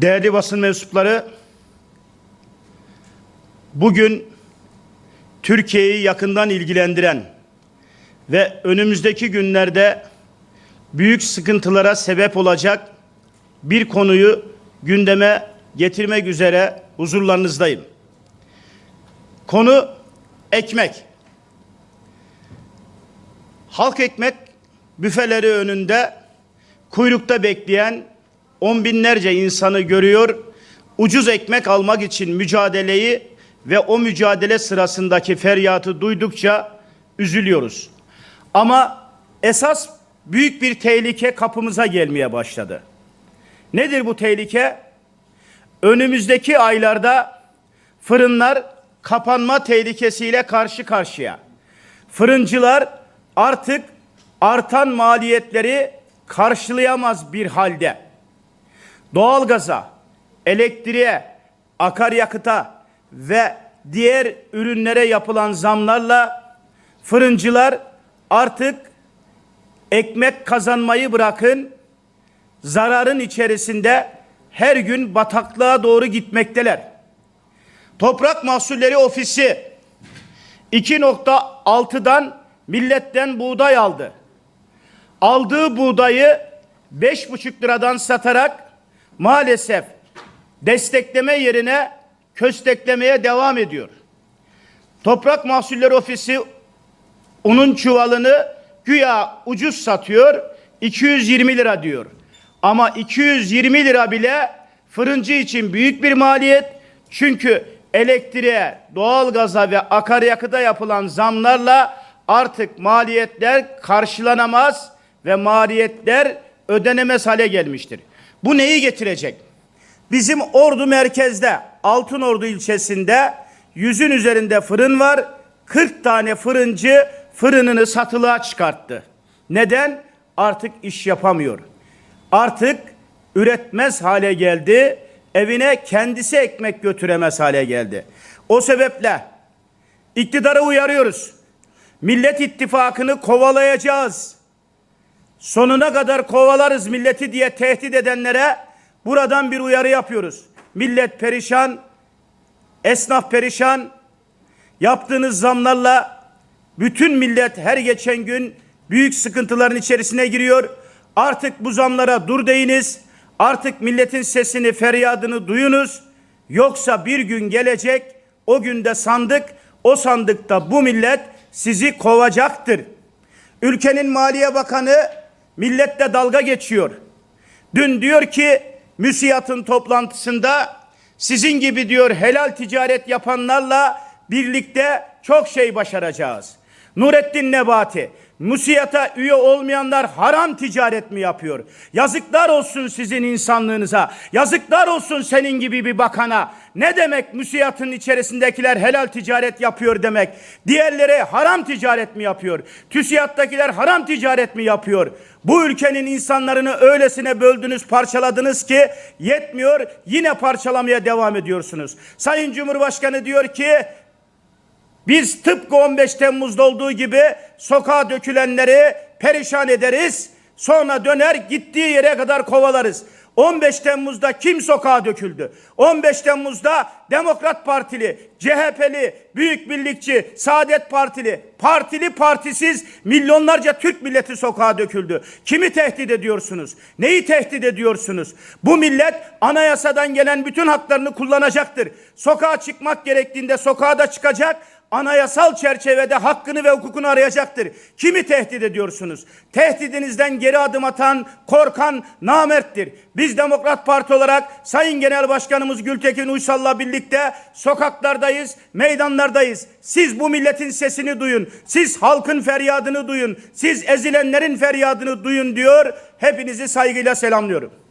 Değerli basın mensupları, bugün Türkiye'yi yakından ilgilendiren ve önümüzdeki günlerde büyük sıkıntılara sebep olacak bir konuyu gündeme getirmek üzere huzurlarınızdayım. Konu ekmek. Halk ekmek büfeleri önünde kuyrukta bekleyen on binlerce insanı görüyor. Ucuz ekmek almak için mücadeleyi ve o mücadele sırasındaki feryatı duydukça üzülüyoruz. Ama esas büyük bir tehlike kapımıza gelmeye başladı. Nedir bu tehlike? Önümüzdeki aylarda fırınlar kapanma tehlikesiyle karşı karşıya. Fırıncılar artık artan maliyetleri karşılayamaz bir halde. Doğalgaza, elektriğe, akaryakıta ve diğer ürünlere yapılan zamlarla fırıncılar artık ekmek kazanmayı bırakın zararın içerisinde her gün bataklığa doğru gitmekteler. Toprak Mahsulleri Ofisi 2.6'dan milletten buğday aldı. Aldığı buğdayı 5,5 liradan satarak maalesef destekleme yerine kösteklemeye devam ediyor. Toprak Mahsulleri Ofisi unun çuvalını güya ucuz satıyor 220 lira diyor. Ama 220 lira bile fırıncı için büyük bir maliyet. Çünkü elektriğe, doğalgaza ve akaryakıta yapılan zamlarla artık maliyetler karşılanamaz ve maliyetler ödenemez hale gelmiştir. Bu neyi getirecek? Bizim Ordu merkezde, Altınordu ilçesinde yüzün üzerinde fırın var. 40 tane fırıncı fırınını satılığa çıkarttı. Neden? Artık iş yapamıyor. Artık üretmez hale geldi. Evine kendisi ekmek götüremez hale geldi. O sebeple iktidara uyarıyoruz. Millet İttifakı'nı kovalayacağız. Sonuna kadar kovalarız milleti diye tehdit edenlere buradan bir uyarı yapıyoruz. Millet perişan, esnaf perişan. Yaptığınız zamlarla bütün millet her geçen gün büyük sıkıntıların içerisine giriyor. Artık bu zamlara dur deyiniz. Artık milletin sesini, feryadını duyunuz. Yoksa bir gün gelecek, o günde sandık, o sandıkta bu millet sizi kovacaktır. Ülkenin Maliye Bakanı milletle dalga geçiyor. Dün diyor ki müsiyatın toplantısında sizin gibi diyor helal ticaret yapanlarla birlikte çok şey başaracağız. Nurettin Nebati, Musiyata üye olmayanlar haram ticaret mi yapıyor? Yazıklar olsun sizin insanlığınıza. Yazıklar olsun senin gibi bir bakana. Ne demek müsiyatın içerisindekiler helal ticaret yapıyor demek? Diğerleri haram ticaret mi yapıyor? TÜSİAD'dakiler haram ticaret mi yapıyor? Bu ülkenin insanlarını öylesine böldünüz, parçaladınız ki yetmiyor. Yine parçalamaya devam ediyorsunuz. Sayın Cumhurbaşkanı diyor ki biz tıpkı 15 Temmuz'da olduğu gibi sokağa dökülenleri perişan ederiz. Sonra döner gittiği yere kadar kovalarız. 15 Temmuz'da kim sokağa döküldü? 15 Temmuz'da Demokrat Partili, CHP'li, Büyük Birlikçi, Saadet Partili, partili partisiz milyonlarca Türk milleti sokağa döküldü. Kimi tehdit ediyorsunuz? Neyi tehdit ediyorsunuz? Bu millet anayasadan gelen bütün haklarını kullanacaktır. Sokağa çıkmak gerektiğinde sokağa da çıkacak anayasal çerçevede hakkını ve hukukunu arayacaktır. Kimi tehdit ediyorsunuz? Tehdidinizden geri adım atan, korkan namerttir. Biz Demokrat Parti olarak Sayın Genel Başkanımız Gültekin Uysal'la birlikte sokaklardayız, meydanlardayız. Siz bu milletin sesini duyun. Siz halkın feryadını duyun. Siz ezilenlerin feryadını duyun diyor. Hepinizi saygıyla selamlıyorum.